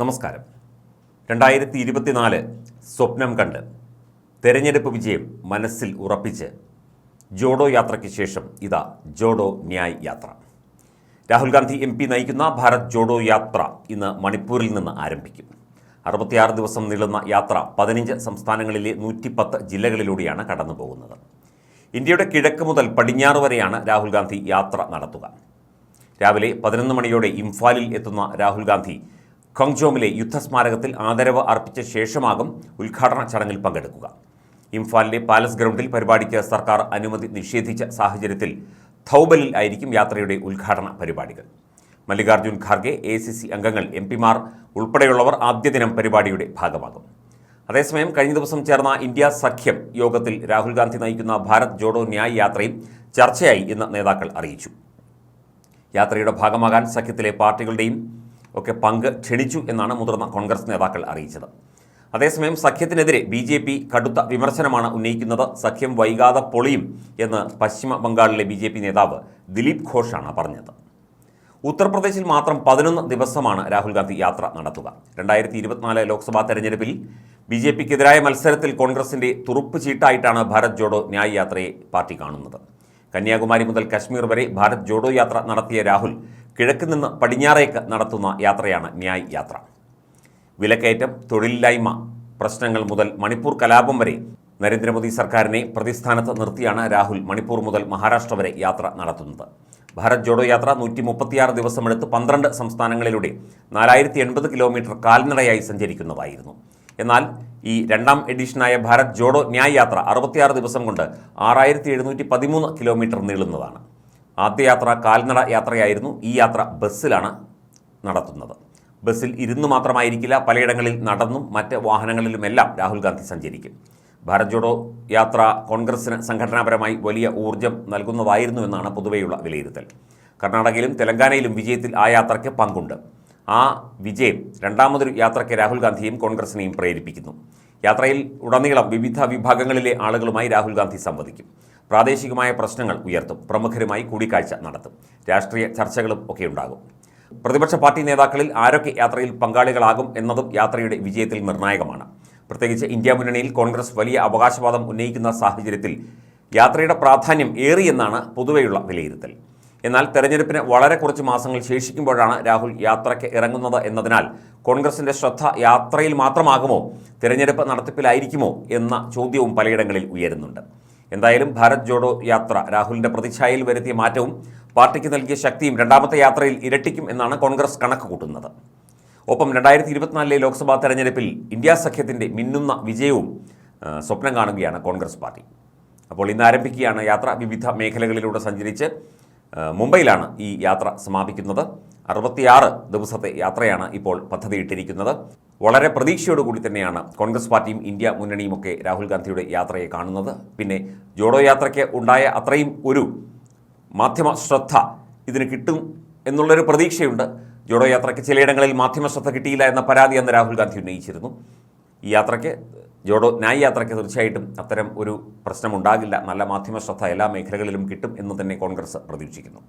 നമസ്കാരം. രണ്ടായിരത്തി ഇരുപത്തിനാല് സ്വപ്നം കണ്ട് തെരഞ്ഞെടുപ്പ് വിജയം മനസ്സിൽ ഉറപ്പിച്ച് ജോഡോ യാത്രയ്ക്ക് ശേഷം ഇതാ ജോഡോ ന്യായ് യാത്ര. രാഹുൽ ഗാന്ധി എം പി നയിക്കുന്ന ഭാരത് ജോഡോ യാത്ര ഇന്ന് മണിപ്പൂരിൽ നിന്ന് ആരംഭിക്കും. അറുപത്തിയാറ് ദിവസം നീളുന്ന യാത്ര പതിനഞ്ച് സംസ്ഥാനങ്ങളിലെ നൂറ്റിപ്പത്ത് ജില്ലകളിലൂടെയാണ് കടന്നു പോകുന്നത് ഇന്ത്യയുടെ കിഴക്ക് മുതൽ പടിഞ്ഞാറ് വരെയാണ് രാഹുൽ ഗാന്ധി യാത്ര നടത്തുക. രാവിലെ പതിനൊന്ന് മണിയോടെ ഇംഫാലിൽ എത്തുന്ന രാഹുൽ ഗാന്ധി ഖൊങ്ജോമിലെ യുദ്ധസ്മാരകത്തിൽ ആദരവ് അർപ്പിച്ച ശേഷമാകും ഉദ്ഘാടന ചടങ്ങിൽ പങ്കെടുക്കുക. ഇംഫാലിലെ പാലസ് ഗ്രൗണ്ടിൽ പരിപാടിക്ക് സർക്കാർ അനുമതി നിഷേധിച്ച സാഹചര്യത്തിൽ ധൗബലിൽ ആയിരിക്കും യാത്രയുടെ ഉദ്ഘാടന പരിപാടികൾ. Mallikarjun Kharge A C C അംഗങ്ങൾ എം പിമാർ ഉൾപ്പെടെയുള്ളവർ ആദ്യ ദിനം പരിപാടിയുടെ ഭാഗമാകും. അതേസമയം കഴിഞ്ഞ ദിവസം ചേർന്ന ഇന്ത്യ സഖ്യം യോഗത്തിൽ രാഹുൽ ഗാന്ധി നയിക്കുന്ന ഭാരത് ജോഡോ ന്യായ് യാത്രയും ചർച്ചയായി എന്ന് നേതാക്കൾ അറിയിച്ചു. യാത്രയുടെ ഭാഗമാകാൻ സഖ്യത്തിലെ പാർട്ടികളുടെയും ഒക്കെ പങ്ക് ക്ഷണിച്ചു എന്നാണ് മുതിർന്ന കോൺഗ്രസ് നേതാക്കൾ അറിയിച്ചത്. അതേസമയം സഖ്യത്തിനെതിരെ ബി ജെ പി കടുത്ത വിമർശനമാണ് ഉന്നയിക്കുന്നത്. സഖ്യം വൈകാതെ പൊളിയും എന്ന് പശ്ചിമ ബംഗാളിലെ ബി ജെ പി നേതാവ് ദിലീപ് ഘോഷാണ് പറഞ്ഞത്. ഉത്തർപ്രദേശിൽ മാത്രം പതിനൊന്ന് ദിവസമാണ് രാഹുൽ ഗാന്ധി യാത്ര നടത്തുക. രണ്ടായിരത്തി ഇരുപത്തിനാല് ലോക്സഭാ തെരഞ്ഞെടുപ്പിൽ ബി ജെ പിക്കെതിരായ മത്സരത്തിൽ കോൺഗ്രസിന്റെ തുറുപ്പ് ചീട്ടായിട്ടാണ് ഭാരത് ജോഡോ ന്യായ് യാത്രയെ പാർട്ടി കാണുന്നത്. കന്യാകുമാരി മുതൽ കശ്മീർ വരെ ഭാരത് ജോഡോ യാത്ര നടത്തിയ രാഹുൽ കിഴക്ക് നിന്ന് പടിഞ്ഞാറേക്ക് നടത്തുന്ന യാത്രയാണ് ന്യായ് യാത്ര. വിലക്കയറ്റം തൊഴിലില്ലായ്മ പ്രശ്നങ്ങൾ മുതൽ മണിപ്പൂർ കലാപം വരെ നരേന്ദ്രമോദി സർക്കാരിനെ പ്രതിസ്ഥാനത്ത് നിർത്തിയാണ് രാഹുൽ മണിപ്പൂർ മുതൽ മഹാരാഷ്ട്ര വരെ യാത്ര നടത്തുന്നത്. ഭാരത് ജോഡോ യാത്ര നൂറ്റി മുപ്പത്തിയാറ് ദിവസമെടുത്ത് പന്ത്രണ്ട് സംസ്ഥാനങ്ങളിലൂടെ നാലായിരത്തി എൺപത് കിലോമീറ്റർ കാൽനടയായി സഞ്ചരിക്കുന്നതായിരുന്നു. എന്നാൽ ഈ രണ്ടാം എഡിഷനായ ഭാരത് ജോഡോ ന്യായ് യാത്ര അറുപത്തിയാറ് ദിവസം കൊണ്ട് ആറായിരത്തി എഴുന്നൂറ്റി പതിമൂന്ന് കിലോമീറ്റർ നീളുന്നതാണ്. ആദ്യ യാത്ര കാൽനട യാത്രയായിരുന്നു. ഈ യാത്ര ബസ്സിലാണ് നടത്തുന്നത്. ബസ്സിൽ ഇരുന്ന് മാത്രമായിരിക്കില്ല പലയിടങ്ങളിൽ നടന്നും മറ്റ് വാഹനങ്ങളിലുമെല്ലാം രാഹുൽ ഗാന്ധി സഞ്ചരിക്കും. ഭാരത് ജോഡോ യാത്ര കോൺഗ്രസിന് സംഘടനാപരമായി വലിയ ഊർജം നൽകുന്നതായിരുന്നു എന്നാണ് പൊതുവെയുള്ള വിലയിരുത്തൽ. കർണാടകയിലും തെലങ്കാനയിലും വിജയത്തിൽ ആ യാത്രയ്ക്ക് പങ്കുണ്ട്. ആ വിജയം രണ്ടാമതൊരു യാത്രയ്ക്ക് രാഹുൽ ഗാന്ധിയും കോൺഗ്രസിനെയും പ്രേരിപ്പിക്കുന്നു. യാത്രയിൽ ഉടനീളം വിവിധ വിഭാഗങ്ങളിലെ ആളുകളുമായി രാഹുൽ ഗാന്ധി സംവദിക്കും. പ്രാദേശികമായ പ്രശ്നങ്ങൾ ഉയർത്തും. പ്രമുഖരുമായി കൂടിക്കാഴ്ച നടത്തും. രാഷ്ട്രീയ ചർച്ചകളും ഒക്കെ ഉണ്ടാകും. പ്രതിപക്ഷ പാർട്ടി നേതാക്കളിൽ ആരൊക്കെ യാത്രയിൽ പങ്കാളികളാകും എന്നതും യാത്രയുടെ വിജയത്തിൽ നിർണായകമാണ്. പ്രത്യേകിച്ച് ഇന്ത്യ മുന്നണിയിൽ കോൺഗ്രസ് വലിയ അവകാശവാദം ഉന്നയിക്കുന്ന സാഹചര്യത്തിൽ യാത്രയുടെ പ്രാധാന്യം ഏറിയെന്നാണ് പൊതുവെയുള്ള വിലയിരുത്തൽ. എന്നാൽ തെരഞ്ഞെടുപ്പിന് വളരെ കുറച്ച് മാസങ്ങൾ ശേഷിക്കുമ്പോഴാണ് രാഹുൽ യാത്രയ്ക്ക് ഇറങ്ങുന്നത് എന്നതിനാൽ കോൺഗ്രസിന്റെ ശ്രദ്ധ യാത്രയിൽ മാത്രമാകുമോ തിരഞ്ഞെടുപ്പ് നടത്തിപ്പിലായിരിക്കുമോ എന്ന ചോദ്യവും പലയിടങ്ങളിൽ ഉയരുന്നുണ്ട്. എന്തായാലും ഭാരത് ജോഡോ യാത്ര രാഹുലിന്റെ പ്രതിച്ഛായയിൽ വരുത്തിയ മാറ്റവും പാർട്ടിക്ക് നൽകിയ ശക്തിയും രണ്ടാമത്തെ യാത്രയിൽ ഇരട്ടിക്കും എന്നാണ് കോൺഗ്രസ് കണക്ക് കൂട്ടുന്നത്. ഒപ്പം രണ്ടായിരത്തി ഇരുപത്തിനാലിലെ ലോക്സഭാ തെരഞ്ഞെടുപ്പിൽ ഇന്ത്യ സഖ്യത്തിന്റെ മിന്നുന്ന വിജയവും സ്വപ്നം കാണുകയാണ് കോൺഗ്രസ് പാർട്ടി. അപ്പോൾ ഇന്ന് ആരംഭിക്കുകയാണ് യാത്ര. വിവിധ മേഖലകളിലൂടെ സഞ്ചരിച്ച് മുംബൈയിലാണ് ഈ യാത്ര സമാപിക്കുന്നത്. അറുപത്തിയാറ് ദിവസത്തെ യാത്രയാണ് ഇപ്പോൾ പദ്ധതിയിട്ടിരിക്കുന്നത്. വളരെ പ്രതീക്ഷയോടുകൂടി തന്നെയാണ് കോൺഗ്രസ് പാർട്ടിയും ഇന്ത്യ മുന്നണിയുമൊക്കെ രാഹുൽ ഗാന്ധിയുടെ യാത്രയെ കാണുന്നത്. പിന്നെ ജോഡോ യാത്രയ്ക്ക് ഉണ്ടായ അത്രയും ഒരു മാധ്യമ ശ്രദ്ധ ഇതിന് കിട്ടും എന്നുള്ളൊരു പ്രതീക്ഷയുണ്ട്. ജോഡോ യാത്രയ്ക്ക് ചിലയിടങ്ങളിൽ മാധ്യമ ശ്രദ്ധ കിട്ടിയില്ല എന്ന പരാതി അന്ന് രാഹുൽ ഗാന്ധി ഉന്നയിച്ചിരുന്നു. ഈ യാത്രയ്ക്ക് ജോഡോ ന്യായ യാത്രയ്ക്ക് തീർച്ചയായിട്ടും അത്തരം ഒരു പ്രശ്നമുണ്ടാകില്ല. നല്ല മാധ്യമ ശ്രദ്ധ എല്ലാ മേഖലകളിലും കിട്ടും എന്ന് തന്നെ കോൺഗ്രസ് പ്രതീക്ഷിക്കുന്നു.